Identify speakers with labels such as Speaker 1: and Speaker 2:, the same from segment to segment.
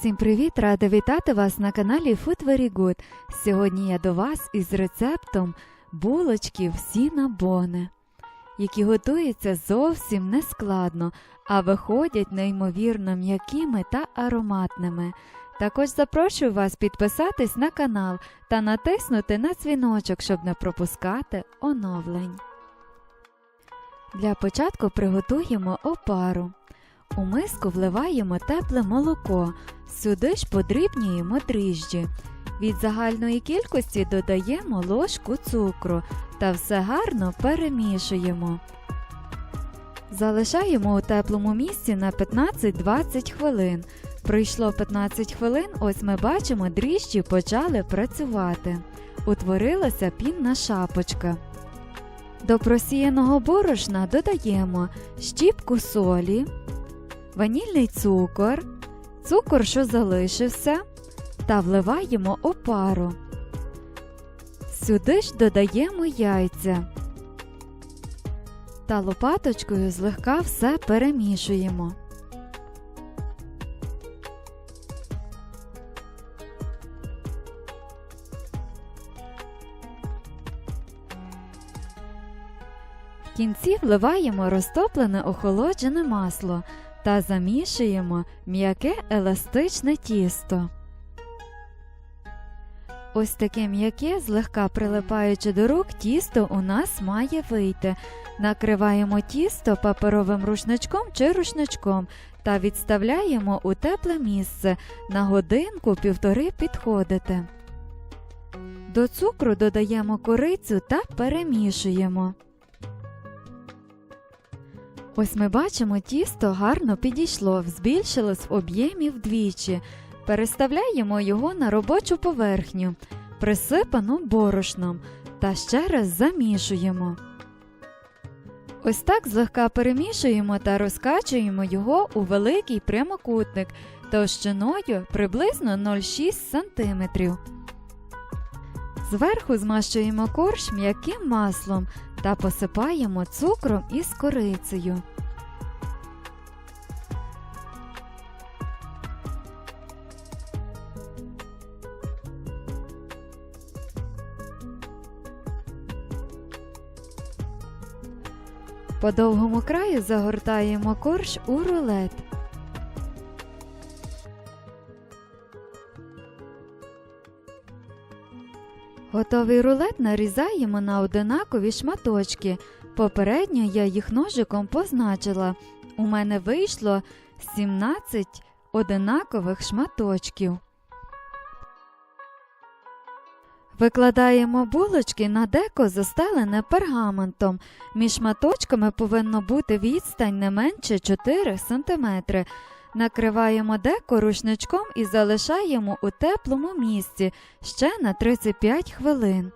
Speaker 1: Всім привіт! Рада вітати вас на каналі Food Very Good. Сьогодні я до вас із рецептом булочків сінабони, які готуються зовсім нескладно, а виходять неймовірно м'якими та ароматними. Також запрошую вас підписатись на канал та натиснути на дзвіночок, щоб не пропускати оновлень. Для початку приготуємо опару. У миску вливаємо тепле молоко, сюди ж подрібнюємо дріжджі. Від загальної кількості додаємо ложку цукру та все гарно перемішуємо. Залишаємо у теплому місці на 15-20 хвилин. Пройшло 15 хвилин, ось ми бачимо, дріжджі почали працювати. Утворилася пінна шапочка. До просіяного борошна додаємо щіпку солі, ванільний цукор, цукор, що залишився, та вливаємо опару. Сюди ж додаємо яйця. Та лопаточкою злегка все перемішуємо. В кінці вливаємо розтоплене охолоджене масло та замішуємо м'яке еластичне тісто. Ось таке м'яке, злегка прилипаючи до рук, тісто у нас має вийти. Накриваємо тісто паперовим рушничком чи рушничком та відставляємо у тепле місце на годинку півтори підходити. До цукру додаємо корицю та перемішуємо. Ось ми бачимо, тісто гарно підійшло, збільшилось в об'ємі вдвічі. Переставляємо його на робочу поверхню, присипану борошном, та ще раз замішуємо. Ось так злегка перемішуємо та розкачуємо його у великий прямокутник товщиною приблизно 0,6 см. Зверху змащуємо корж м'яким маслом та посипаємо цукром із корицею. По довгому краю загортаємо корж у рулет. Готовий рулет нарізаємо на одинакові шматочки. Попередньо я їх ножиком позначила. У мене вийшло 17 одинакових шматочків. Викладаємо булочки на деко застелене пергаментом. Між шматочками повинно бути відстань не менше 4 см. Накриваємо деко рушничком і залишаємо у теплому місці ще на 35 хвилин.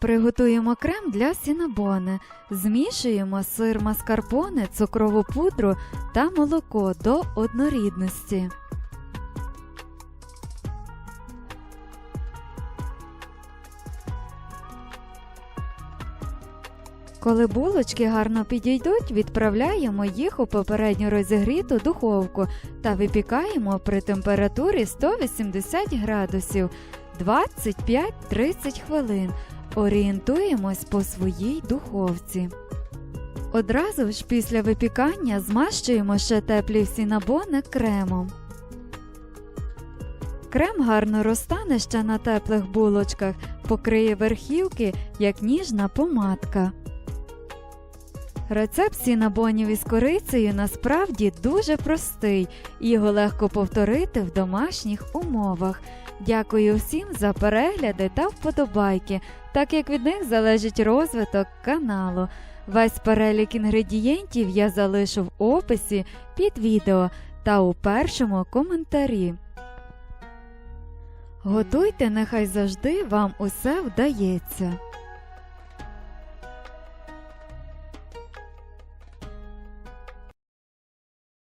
Speaker 1: Приготуємо крем для сінабони. Змішуємо сир маскарпоне, цукрову пудру та молоко до однорідності. Коли булочки гарно підійдуть, відправляємо їх у попередньо розігріту духовку та випікаємо при температурі 180 градусів 25-30 хвилин. Орієнтуємось по своїй духовці. Одразу ж після випікання змащуємо ще теплі сінабони кремом. Крем гарно розтане ще на теплих булочках, покриє верхівки, як ніжна помадка. Рецепт сінабонів із корицею насправді дуже простий його легко повторити в домашніх умовах. Дякую всім за перегляди та вподобайки, так як від них залежить розвиток каналу. Весь перелік інгредієнтів я залишу в описі під відео та у першому коментарі. Готуйте, нехай завжди вам усе вдається.